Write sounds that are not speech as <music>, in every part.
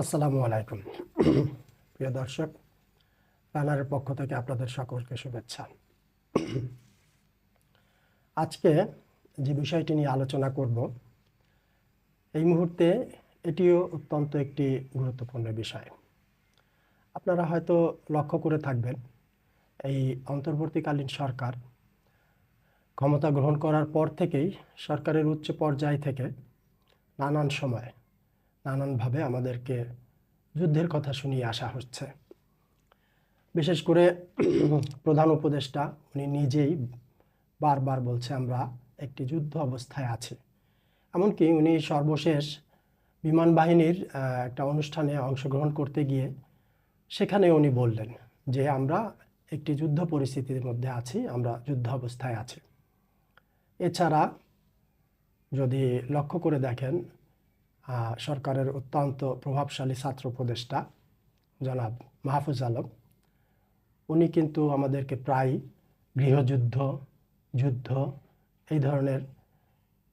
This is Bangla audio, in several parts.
আসসালামু আলাইকুম। প্রিয় দর্শক রানারের পক্ষ থেকে আপনাদের সকলকে শুভেচ্ছা। আজকে যে বিষয়টি নিয়ে আলোচনা করব, এই মুহূর্তে এটিও অত্যন্ত একটি গুরুত্বপূর্ণ বিষয়। আপনারা হয়তো লক্ষ্য করে থাকবেন, এই অন্তর্বর্তীকালীন সরকার ক্ষমতা গ্রহণ করার পর থেকেই সরকারের উচ্চ পর্যায় থেকে নানান সময় নানানভাবে আমাদেরকে যুদ্ধের কথা শুনিয়ে আসা হচ্ছে। বিশেষ করে <clears throat> প্রধান উপদেষ্টা, উনি নিজেই বারবার বলছে, আমরা একটি যুদ্ধ অবস্থায় আছি। এমনকি উনি সর্বশেষ বিমান বাহিনীর একটা অনুষ্ঠানে অংশগ্রহণ করতে গিয়ে সেখানে উনি বললেন যে, আমরা একটি যুদ্ধ পরিস্থিতির মধ্যে আছি, আমরা যুদ্ধ অবস্থায় আছি। এছাড়া যদি লক্ষ্য করে দেখেন সরকারের অত্যন্ত প্রভাবশালী ছাত্র উপদেষ্টা জনাব মাহফুজ আলম। উনি কিন্তু আমাদেরকে প্রায় গৃহযুদ্ধ, যুদ্ধ এই ধরনের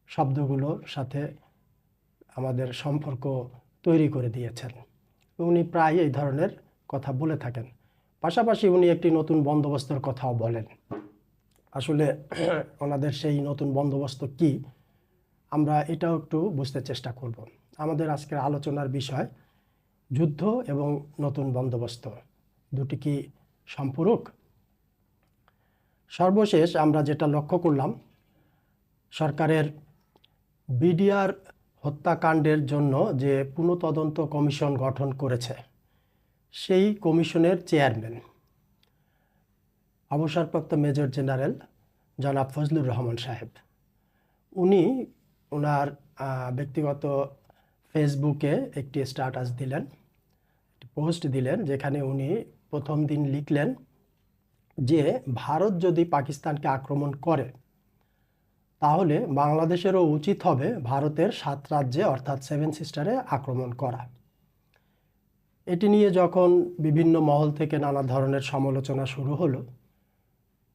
শব্দগুলোর সাথে আমাদের সম্পর্ক তৈরি করে দিয়েছেন। উনি প্রায় এই ধরনের কথা বলে থাকেন। পাশাপাশি উনি একটি নতুন বন্দোবস্তের কথাও বলেন। আসলে <clears throat> ওনাদের সেই নতুন বন্দোবস্ত কি, আমরা এটাও একটু বুঝতে চেষ্টা করব। আমাদের আজকের আলোচনার বিষয়, যুদ্ধ এবং নতুন বন্দোবস্ত। দুটি কি সম্পূরক? সর্বশেষ আমরা যেটা লক্ষ্য করলাম, সরকারের বিডিআর হত্যাকাণ্ডের জন্য যে পুনঃতদন্ত কমিশন গঠন করেছে, সেই কমিশনের চেয়ারম্যান, অবসরপ্রাপ্ত মেজর জেনারেল জনাব ফজলুর রহমান সাহেব। উনি ওনার ব্যক্তিগত ফেসবুকে একটি স্ট্যাটাস দিলেন পোস্ট দিলেন, যেখানে উনি প্রথম দিন লিখলেন যে, ভারত যদি পাকিস্তানকে আক্রমণ করে, তাহলে বাংলাদেশেরও উচিত হবে ভারতের সাত রাজ্যে, অর্থাৎ সেভেন সিস্টারে আক্রমণ করা। এটি নিয়ে যখন বিভিন্ন মহল থেকে নানা ধরনের সমালোচনা শুরু হলো,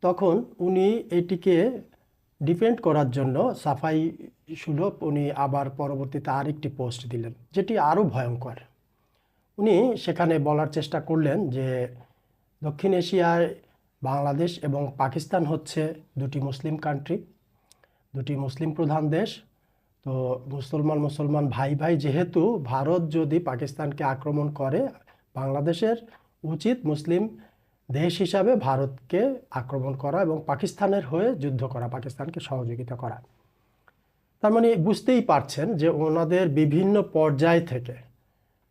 তখন উনি এটিকে ডিফেন্ড করার জন্য সাফাই সুলভ উনি আবার পরবর্তীতে আরেকটি পোস্ট দিলেন, যেটি আরও ভয়ঙ্কর। উনি সেখানে বলার চেষ্টা করলেন যে দক্ষিণ এশিয়ায় বাংলাদেশ এবং পাকিস্তান হচ্ছে দুটি মুসলিম কান্ট্রি দুটি মুসলিম প্রধান দেশ। তো মুসলমান মুসলমান ভাই ভাই যেহেতু ভারত যদি পাকিস্তানকে আক্রমণ করে, বাংলাদেশের উচিত মুসলিম দেশ হিসাবে ভারতকে আক্রমণ করা এবং পাকিস্তানের হয়ে যুদ্ধ করা, পাকিস্তানকে সহযোগিতা করা। তার মানে বুঝতেই পারছেন যে ওনাদের বিভিন্ন পর্যায় থেকে,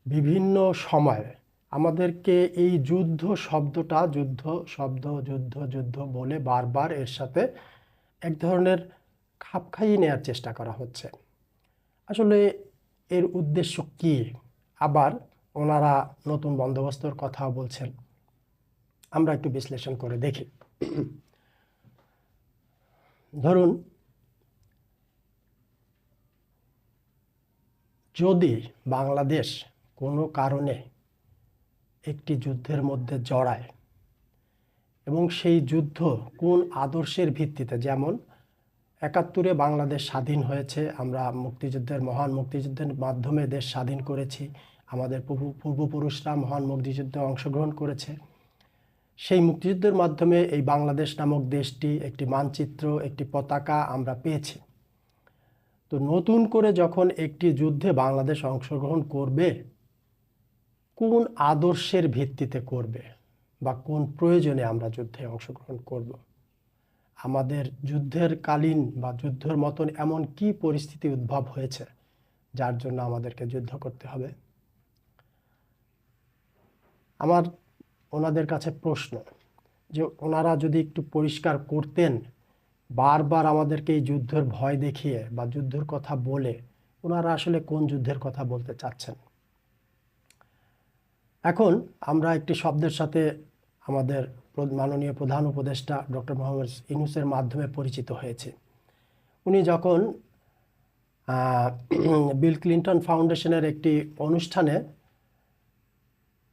বিভিন্ন সময়ে আমাদেরকে এই যুদ্ধ শব্দটা, যুদ্ধ শব্দ, যুদ্ধ যুদ্ধ বলে বারবার এর সাথে এক ধরনের খাপ খাইয়ে নেওয়ার চেষ্টা করা হচ্ছে। আসলে এর উদ্দেশ্য কি? আবার ওনারা নতুন বন্দোবস্তর কথা বলছেন। আমরা একটু বিশ্লেষণ করে দেখি। ধরুন, যদি বাংলাদেশ কোনো কারণে একটি যুদ্ধের মধ্যে জড়ায় এবং সেই যুদ্ধ কোন আদর্শের ভিত্তিতে, যেমন একাত্তরে বাংলাদেশ স্বাধীন হয়েছে, আমরা মুক্তিযুদ্ধের মহান মুক্তিযুদ্ধের মাধ্যমে দেশ স্বাধীন করেছি, আমাদের পূর্ব- পূর্বপুরুষরা মহান মুক্তিযুদ্ধে অংশগ্রহণ করেছে সেই মুক্তিযুদ্ধের মাধ্যমে এই বাংলাদেশ নামক দেশটি একটি মানচিত্র, একটি পতাকা আমরা পেয়েছি। তো নতুন করে যখন একটি যুদ্ধে বাংলাদেশ অংশগ্রহণ করবে, কোন আদর্শের ভিত্তিতে করবে বা কোন প্রয়োজনে আমরা যুদ্ধে অংশগ্রহণ করব? আমাদের যুদ্ধের কালীন বা যুদ্ধের মতন এমন কি পরিস্থিতি উদ্ভব হয়েছে যার জন্য আমাদেরকে যুদ্ধ করতে হবে? আমার ওনাদের কাছে প্রশ্ন যে ওনারা যদি একটু পরিষ্কার করতেন, বারবার আমাদেরকে এই যুদ্ধের ভয় দেখিয়ে বা যুদ্ধের কথা বলে, ওনারা আসলে কোন যুদ্ধের কথা বলতে চাচ্ছেন? এখন আমরা একটি শব্দের সাথে আমাদের মাননীয় প্রধান উপদেষ্টা ডক্টর মোহাম্মদ ইনুসের মাধ্যমে পরিচিত হয়েছে। উনি যখন বিল ক্লিন্টন ফাউন্ডেশনের একটি অনুষ্ঠানে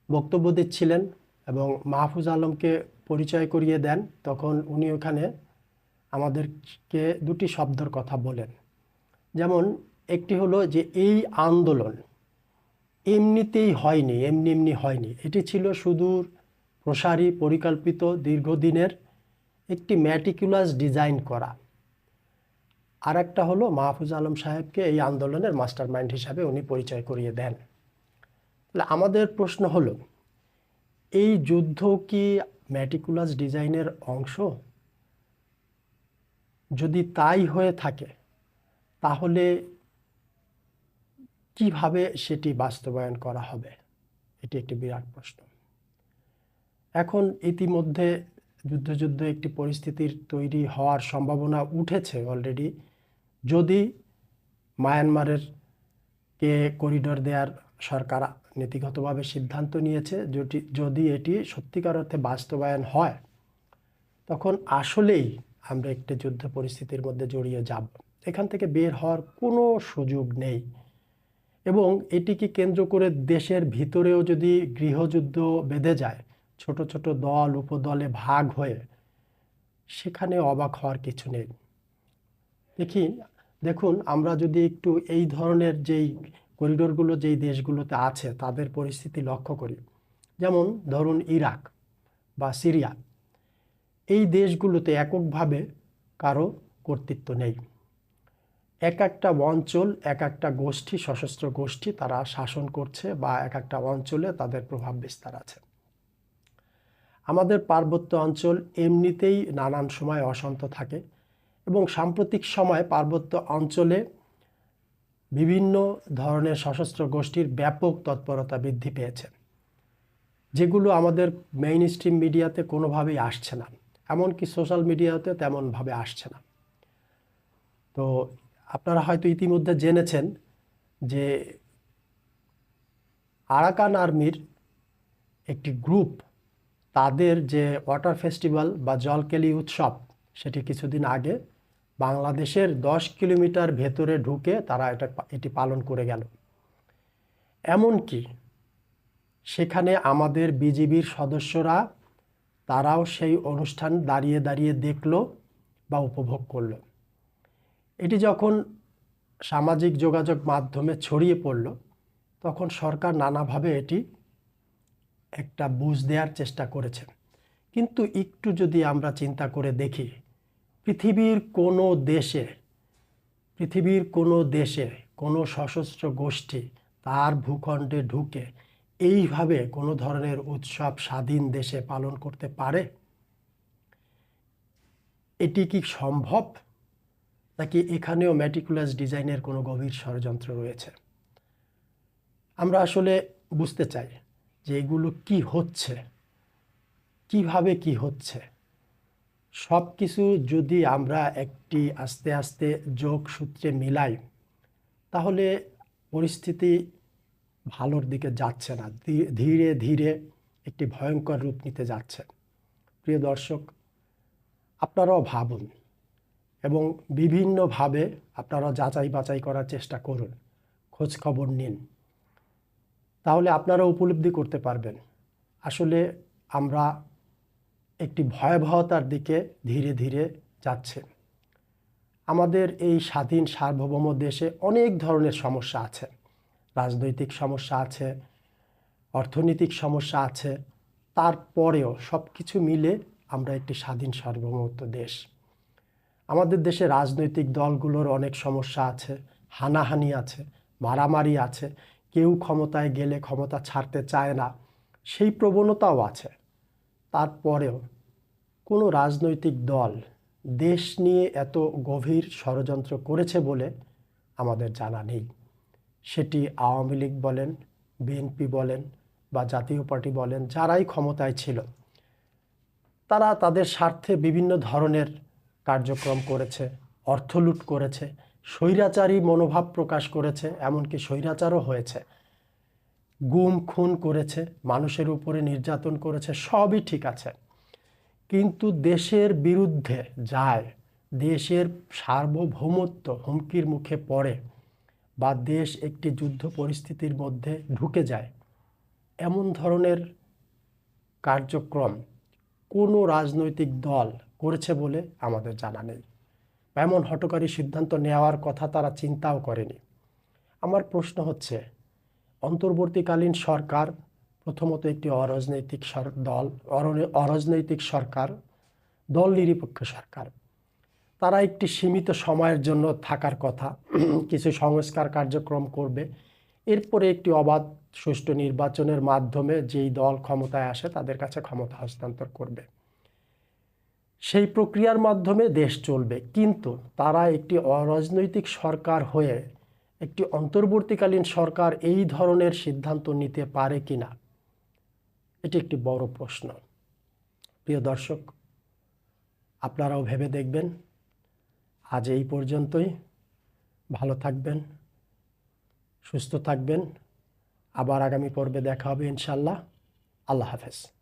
বক্তব্য দিচ্ছিলেন এবং মাহফুজ আলমকে পরিচয় করিয়ে দেন, তখন উনি ওখানে আমাদেরকে দুটি শব্দের কথা বলেন। যেমন, একটি হলো যে এই আন্দোলন এমনিতেই হয়নি, এমনি এমনি হয়নি। এটি ছিল সুদূর, প্রসারী, পরিকল্পিত, দীর্ঘদিনের একটি ম্যাটিকুলাস ডিজাইন করা। আর একটা হলো মাহফুজ আলম সাহেবকে এই আন্দোলনের মাস্টার মাইন্ড হিসাবে উনি পরিচয় করিয়ে দেন। তাহলে আমাদের প্রশ্ন হলো এই যুদ্ধ কি ম্যাটিকুলাস ডিজাইনের অংশ? যদি তাই হয়ে থাকে, তাহলে কীভাবে সেটি বাস্তবায়ন করা হবে? এটি একটি বিরাট প্রশ্ন। এখন ইতিমধ্যে যুদ্ধ যুদ্ধ একটি পরিস্থিতির তৈরি হওয়ার সম্ভাবনা উঠেছে অলরেডি যদি মায়ানমারের কে করিডোর দেওয়ার সরকার নীতিগতভাবে সিদ্ধান্ত নিয়েছে যদি যদি এটি সত্যিকার অর্থে বাস্তবায়ন হয়, তখন আসলেই আমরা একটি যুদ্ধ পরিস্থিতির মধ্যে জড়িয়ে যাব। এখান থেকে বের হওয়ার কোনো সুযোগ নেই। এবং এটিকে কেন্দ্র করে দেশের ভিতরেও যদি গৃহযুদ্ধ বেঁধে যায়, ছোট ছোট দল, উপদলে ভাগ হয়ে, সেখানে অবাক হওয়ার কিছু নেই। দেখি, দেখুন, আমরা যদি একটু এই ধরনের যেই করিডোরগুলো যেই দেশগুলোতে আছে, তাদের পরিস্থিতি লক্ষ্য করি। যেমন ধরুন ইরাক বা সিরিয়া। এই দেশগুলোতে এককভাবে কারও কর্তৃত্ব নেই। এক একটা অঞ্চল, এক একটা গোষ্ঠী, সশস্ত্র গোষ্ঠী তারা শাসন করছে বা এক একটা অঞ্চলে তাদের প্রভাব বিস্তার আছে। আমাদের পার্বত্য অঞ্চল এমনিতেই নানান সময় অশান্ত থাকে এবং সাম্প্রতিক সময় পার্বত্য অঞ্চলে বিভিন্ন ধরনের সশস্ত্র গোষ্ঠীর ব্যাপক তৎপরতা বৃদ্ধি পেয়েছে, যেগুলো আমাদের মেইন স্ট্রিম মিডিয়াতে কোনোভাবেই আসছে না। এমনকি সোশ্যাল মিডিয়াতে তেমনভাবে আসছে না। তো আপনারা হয়তো ইতিমধ্যে জেনেছেন যে আরাকান আর্মির একটি গ্রুপ, তাদের যে ওয়াটার ফেস্টিভ্যাল বা জলকেলি উৎসব, সেটি কিছুদিন আগে বাংলাদেশের দশ কিলোমিটার ভেতরে ঢুকে তারা এটা এটি পালন করে গেল। এমনকি সেখানে আমাদের বিজিবির সদস্যরা তারাও সেই অনুষ্ঠান দাঁড়িয়ে দাঁড়িয়ে দেখল বা উপভোগ করল। এটি যখন সামাজিক যোগাযোগ মাধ্যমে ছড়িয়ে পড়ল, তখন সরকার নানাভাবে এটি একটা বুঝ দেওয়ার চেষ্টা করেছে। কিন্তু একটু যদি আমরা চিন্তা করে দেখি পৃথিবীর কোনো দেশে, পৃথিবীর কোনো দেশে কোনো সশস্ত্র গোষ্ঠী তার ভূখণ্ডে ঢুকে এইভাবে কোনো ধরনের উৎসব স্বাধীন দেশে পালন করতে পারে? এটি কি সম্ভব? নাকি এখানেও ম্যাটিকুলাস ডিজাইনের কোনো গভীর ষড়যন্ত্র রয়েছে? আমরা আসলে বুঝতে চাই যে এগুলো কি হচ্ছে, কীভাবে কি হচ্ছে। সব কিছু যদি আমরা একটি আস্তে আস্তে যোগ সূত্রে মিলাই, তাহলে পরিস্থিতি ভালোর দিকে যাচ্ছে না। ধীরে ধীরে একটি ভয়ঙ্কর রূপ নিতে যাচ্ছে। প্রিয় দর্শক, আপনারাও ভাবুন এবং বিভিন্নভাবে আপনারা যাচাই বাছাই করার চেষ্টা করুন। খোঁজ খবর নিন। তাহলে আপনারা উপলব্ধি করতে পারবেন। আসলে আমরা একটি ভয়াবহতার দিকে ধীরে ধীরে যাচ্ছে। আমাদের এই স্বাধীন সার্বভৌম দেশে অনেক ধরনের সমস্যা আছে। রাজনৈতিক সমস্যা আছে, অর্থনৈতিক সমস্যা আছে। তারপরেও সব কিছু মিলে আমরা একটি স্বাধীন সার্বভৌমত্ব দেশ। আমাদের দেশে রাজনৈতিক দলগুলোর অনেক সমস্যা আছে, হানাহানি আছে, মারামারি আছে। কেউ ক্ষমতায় গেলে ক্ষমতা ছাড়তে চায় না। সেই প্রবণতাও আছে। তারপরেও কোনো রাজনৈতিক দল দেশ নিয়ে এত গভীর ষড়যন্ত্র করেছে বলে আমাদের জানা নেই। সেটি আওয়ামী লীগ বলেন, বিএনপি বলেন বা জাতীয় পার্টি বলেন, যারাই ক্ষমতায় ছিল। তারা তাদের স্বার্থে বিভিন্ন ধরনের কার্যক্রম করেছে, অর্থ লুট করেছে, স্বৈরাচারী মনোভাব প্রকাশ করেছে, এমনকি স্বৈরাচারও হয়েছে। গুম, খুন করেছে, মানুষের উপরে নির্যাতন করেছে, সবই ঠিক আছে। কিন্তু দেশের বিরুদ্ধে যায়, দেশের সার্বভৌমত্ব হুমকির মুখে পড়ে বা দেশ একটি যুদ্ধ পরিস্থিতির মধ্যে ঢুকে যায়, এমন ধরনের কার্যক্রম কোনো রাজনৈতিক দল করেছে বলে আমাদের জানা নেই। এমন হটকারী সিদ্ধান্ত নেওয়ার কথা তারা চিন্তাও করেনি। আমার প্রশ্ন হচ্ছে অন্তর্বর্তীকালীন সরকার, প্রথমত একটি অরাজনৈতিক দল অর- অরাজনৈতিক সরকার, দল নিরপেক্ষ সরকার। তারা একটি সীমিত সময়ের জন্য থাকার কথা, <clears throat> কিছু সংস্কার কার্যক্রম করবে। এরপরে একটি অবাধ সুষ্ঠু নির্বাচনের মাধ্যমে যেই দল ক্ষমতায় আসে, তাদের কাছে ক্ষমতা হস্তান্তর করবে। সেই প্রক্রিয়ার মাধ্যমে দেশ চলবে। কিন্তু তারা একটি অরাজনৈতিক সরকার হয়ে একটি অন্তর্বর্তীকালীন সরকার এই ধরনের সিদ্ধান্ত নিতে পারে কি না? এটি একটি বড় প্রশ্ন। প্রিয় দর্শক, আপনারাও ভেবে দেখবেন, আজ এই পর্যন্তই। ভালো থাকবেন, সুস্থ থাকবেন। আবার আগামী পর্বে দেখা হবে ইনশাল্লাহ আল্লাহ হাফেজ।